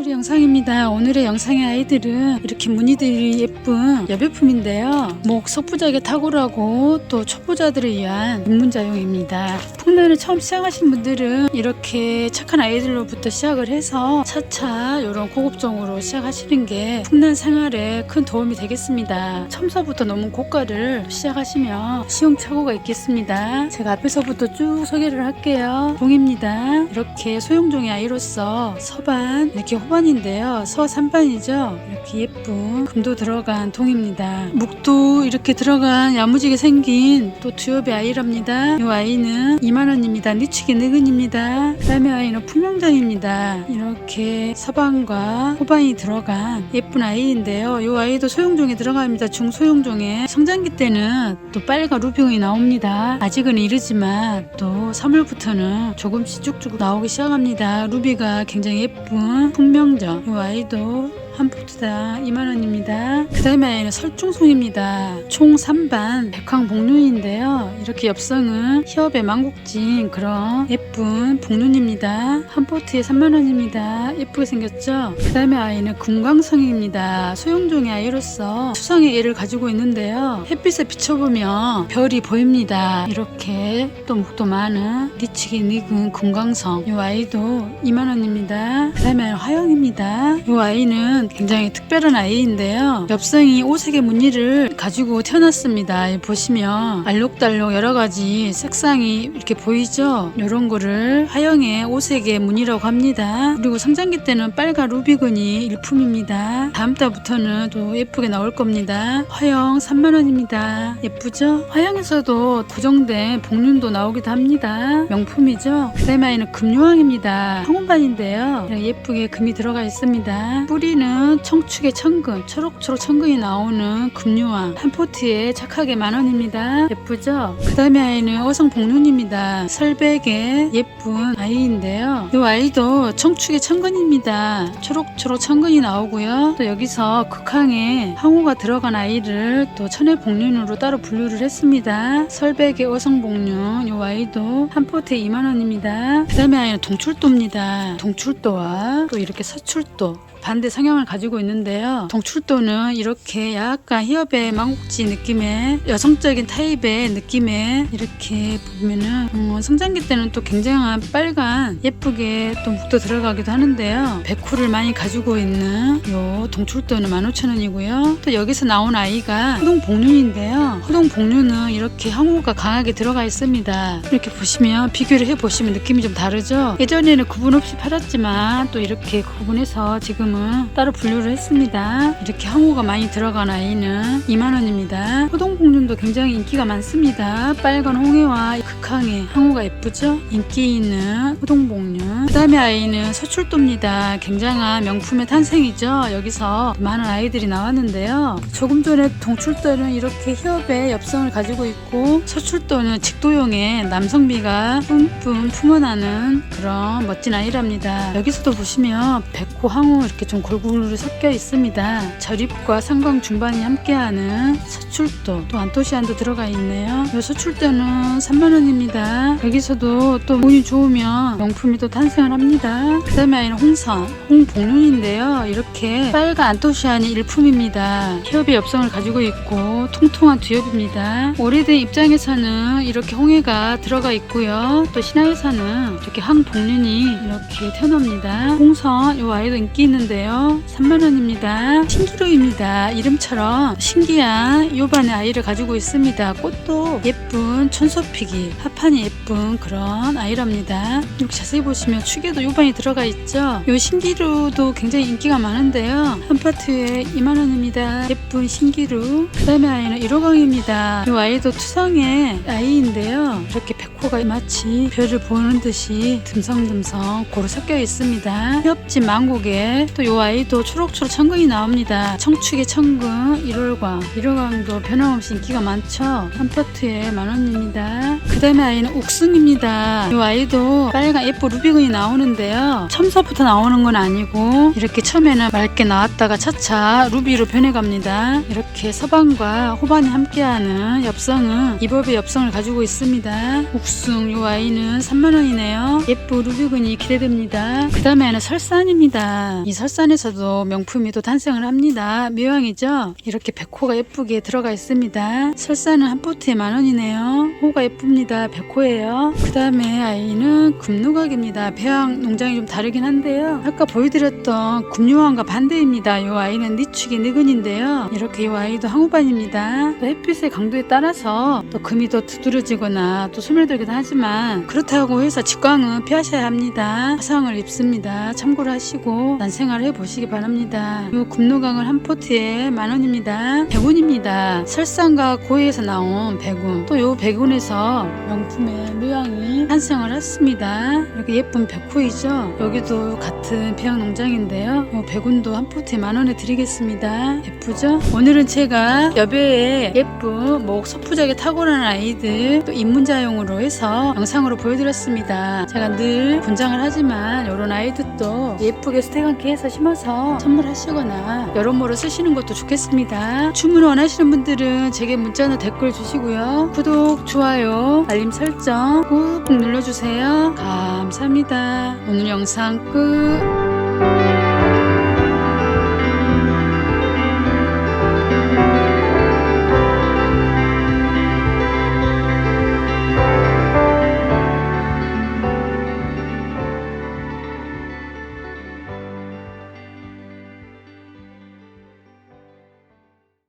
오늘의 영상입니다. 오늘의 영상의 아이들은 이렇게 무늬들이 예쁜 여배품인데요. 목 석부작에 탁월하고 또 초보자들을 위한 입문자용입니다. 풍란을 처음 시작하신 분들은 이렇게 착한 아이들로부터 시작을 해서 차차 이런 고급종으로 시작하시는 게 풍란 생활에 큰 도움이 되겠습니다. 처음서부터 너무 고가를 시작하시면 시행착오가 있겠습니다. 제가 앞에서부터 쭉 소개를 할게요. 종입니다. 이렇게 소형종의 아이로서 서반 이렇게 호반인데요. 서 3반이죠. 이렇게 예쁜 금도 들어간 동입니다. 묵도 이렇게 들어간 야무지게 생긴 또 두엽의 아이랍니다. 이 아이는 2만원입니다. 니치기 느근입니다. 그 다음에 아이는 품명장입니다. 이렇게 서반과 호반이 들어간 예쁜 아이인데요. 이 아이도 소형종에 들어갑니다. 중소형종에 성장기 때는 또 빨간 루비공이 나옵니다. 아직은 이르지만 또 3월부터는 조금씩 쭉쭉 나오기 시작합니다. 루비가 굉장히 예쁜 풍명 정. 이 아이도 한 포트당 2만원입니다. 그 다음에 설중송입니다. 총 3반 백황 복륜인데요. 이렇게 엽성은 히업의 망국진 그런 예쁜 복륜입니다. 한 포트에 3만원입니다. 예쁘게 생겼죠? 그 다음에 아이는 금강성입니다. 소형종의 아이로서 수성의 애를 가지고 있는데요. 햇빛에 비춰보면 별이 보입니다. 이렇게 또 목도 많은 니치기 닉은 금강성. 이 아이도 2만원입니다. 그 다음에 화영입니다. 이 아이는 굉장히 특별한 아이인데요. 엽성이 오색의 무늬를 가지고 태어났습니다. 이 보시면 알록달록 여러 가지 색상이 이렇게 보이죠? 이런 거를 화영의 오색의 무늬라고 합니다. 그리고 성장기 때는 빨간 루비건이 일품입니다. 다음 달부터는 또 예쁘게 나올 겁니다. 화영 3만원입니다. 예쁘죠? 화영에서도 고정된 복륜도 나오기도 합니다. 명품이죠? 그 다음에 아이는 금요왕입니다. 황혼반인데요. 예쁘게 금이 들어가 있습니다. 뿌리는 청축의 천근, 초록초록 천근이 나오는 금요왕. 한 포트에 착하게 만원입니다. 예쁘죠? 그 다음에 아이는 어성 복륜입니다. 설백의 예쁜 아이인데요. 이 아이도 청축의 천근입니다. 초록초록 천근이 나오고요. 또 여기서 극항에 항우가 들어간 아이를 또 천혜복륜으로 따로 분류를 했습니다. 설백의 어성 복륜 이 아이도 한 포트에 2만원입니다. 그 다음에 아이는 동출도입니다. 동출도와 또 이렇게 서출도 반대 성향을 가지고 있는데요. 동출도는 이렇게 약간 히업의 망국지 느낌의 여성적인 타입의 느낌의 이렇게 보면은 음, 성장기 때는 또 굉장한 빨간 예쁘게 또 묵도 들어가기도 하는데요. 백호를 많이 가지고 있는 요 동출도는 15,000원이고요. 또 여기서 나온 아이가 호동복륜인데요. 호동복륜은 이렇게 항우가 강하게 들어가 있습니다. 이렇게 보시면 비교를 해보시면 느낌이 좀 다르죠? 예전에는 구분 없이 팔았지만 또 이렇게 구분해서 지금 은 따로 분류를 했습니다. 이렇게 항우가 많이 들어간 아이는 2만원입니다. 호동복륜도 굉장히 인기가 많습니다. 빨간 홍해와 극항해 항우가 예쁘죠? 인기 있는 호동복륜. 그 다음에 아이는 서출도입니다. 굉장한 명품의 탄생이죠. 여기서 많은 아이들이 나왔는데요. 조금 전에 동출도는 이렇게 히업의 엽성을 가지고 있고 서출도는 직도용의 남성미가 뿜뿜 품어나는 그런 멋진 아이랍니다. 여기서도 보시면 백호, 항우 이렇게 좀 골고루 섞여 있습니다. 절입과 상광 중반이 함께하는 서출도 또 안토시안도 들어가 있네요. 이 서출도는 3만원입니다. 여기서도 또 운이 좋으면 명품이 또 탄생을 합니다. 그 다음에 아이는 홍선, 홍복륜인데요. 이렇게 빨간 안토시안이 일품입니다. 히업의 엽성을 가지고 있고 통통한 두엽입니다. 오래된 입장에서는 이렇게 홍해가 들어가 있고요. 또 신화에서는 이렇게 항복륜이 이렇게 태어납니다. 홍선 이 아이도 인기 있는데 요. 3만원입니다. 신기루입니다. 이름처럼 신기한 요반의 아이를 가지고 있습니다. 꽃도 예쁜 천소피기, 파판이 예쁜 그런 아이랍니다. 이렇게 자세히 보시면 축에도 요반이 들어가 있죠. 요 신기루도 굉장히 인기가 많은데요. 한 파트에 2만원입니다. 예쁜 신기루. 그 다음에 아이는 1호강입니다. 이 아이도 투성의 아이인데요. 이렇게 백호가 마치 별을 보는 듯이 듬성듬성 고루 섞여 있습니다. 협진 망국에 또이 아이도 초록초록 천근이 나옵니다. 청축의 천근 1월광 1월광도 변함없이 인기가 많죠. 한 포트에 만 원입니다. 그 다음에 아이는 옥순입니다. 이 아이도 빨간 예쁜 루비건이 나오는데요. 첨서부터 나오는 건 아니고 이렇게 처음에는 맑게 나왔다가 차차 루비로 변해갑니다. 이렇게 서반과 호반이 함께하는 엽성은 이법의 엽성을 가지고 있습니다. 옥순 이 아이는 3만 원이네요. 예쁜 루비건이 기대됩니다. 그 다음에는 설산입니다. 이 설 산에서도 명품이 또 탄생을 합니다. 묘양이죠? 이렇게 백호가 예쁘게 들어가 있습니다. 설산은 한 포트에 만 원이네요. 호가 예쁩니다. 백호예요. 그 다음에 아이는 금누각입니다. 배양 농장이 좀 다르긴 한데요. 아까 보여드렸던 금유황과 반대입니다. 이 아이는 니축의 느근인데요. 이렇게 이 아이도 항우반입니다. 또 햇빛의 강도에 따라서 또 금이 더 두드러지거나 또 소멸되기도 하지만 그렇다고 해서 직광은 피하셔야 합니다. 화상을 입습니다. 참고를 하시고 난생활 해보시기 바랍니다. 이 금노강을 한 포트에 만 원입니다. 백운입니다. 설산과 고해에서 나온 백운 또이 백운에서 명품의 묘양이 탄생을 했습니다. 이렇게 예쁜 백호이죠. 여기도 같은 배양 농장인데요. 이 백운도 한 포트에 만 원에 드리겠습니다. 예쁘죠? 오늘은 제가 여배의 예쁜 목 소프작에 탁월한 아이들 또 입문자용으로 해서 영상으로 보여드렸습니다. 제가 늘 분장을 하지만 이런 아이들도 예쁘게 스테간케 해서 심어서 선물하시거나 여러모로 쓰시는 것도 좋겠습니다. 주문 원하시는 분들은 제게 문자나 댓글 주시고요. 구독, 좋아요, 알림 설정 꾹 눌러주세요. 감사합니다. 오늘 영상 끝.